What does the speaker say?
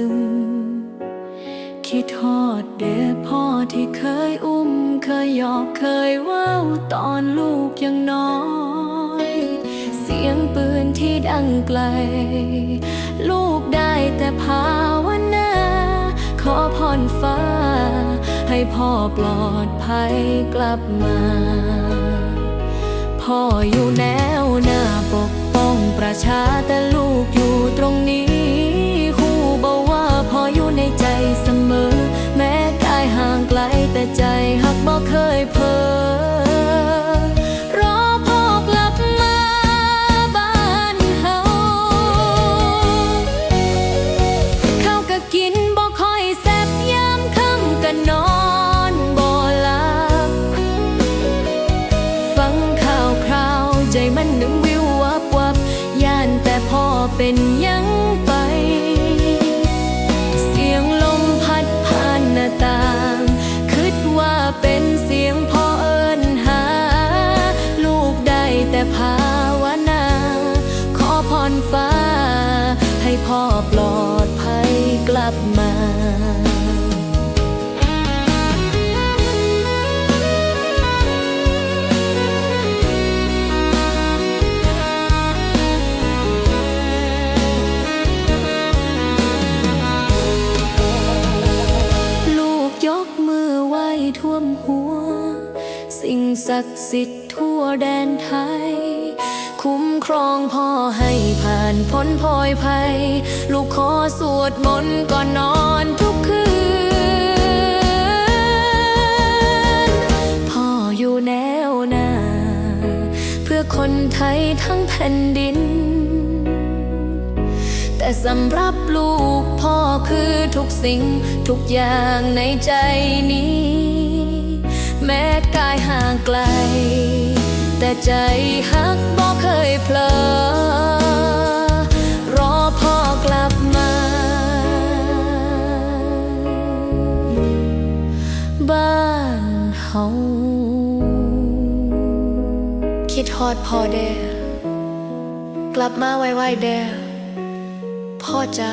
ึม คิดทอดเด้อพ่อที่เคยอุ้ม เคยหยอกเคยว้าวตอนลูกยังน้อย เสียงปืนที่ดังไกล ลูกได้แต่ภาวนา ขอพรฟ้า ให้พ่อปลอดภัยกลับมาพ่ออยู่แนวหน้าปกป้องประชาแต่ลูกอยู่ตรงนี้ หักบอกเคยเพ้อรอพ่อกลับมาบ้านเฮาข้าวก็กินบ่ค่อยแซ่บยามค่ำก็นอนบ่หลับฟังข่าวคราวใจมันนึงวิววับวับย่านแต่พ่อเป็นยัง แต่ภาวนา ขอพรฟ้า ให้พ่อปลอดภัยกลับมาลูกยกมือไหว้ท่วมหัว สิ่งศักดิ์สิทธิ์ แดนไทย คุ้มครองพ่อให้ผ่านพ้นพลอยภัย ลูกขอสวดมนต์ก่อนนอนทุกคืน พ่ออยู่แนวหน้า เพื่อคนไทยทั้งแผ่นดิน แต่สำหรับลูกพ่อคือทุกสิ่งทุกอย่างในใจนี้ แม้กายห่างไกล แต่ใจฮักบ่เคยเพลอรอพ่อกลับมาบ้านเฮาคิดฮอดพ่อแดกลับมาไวๆแดพ่อจ้า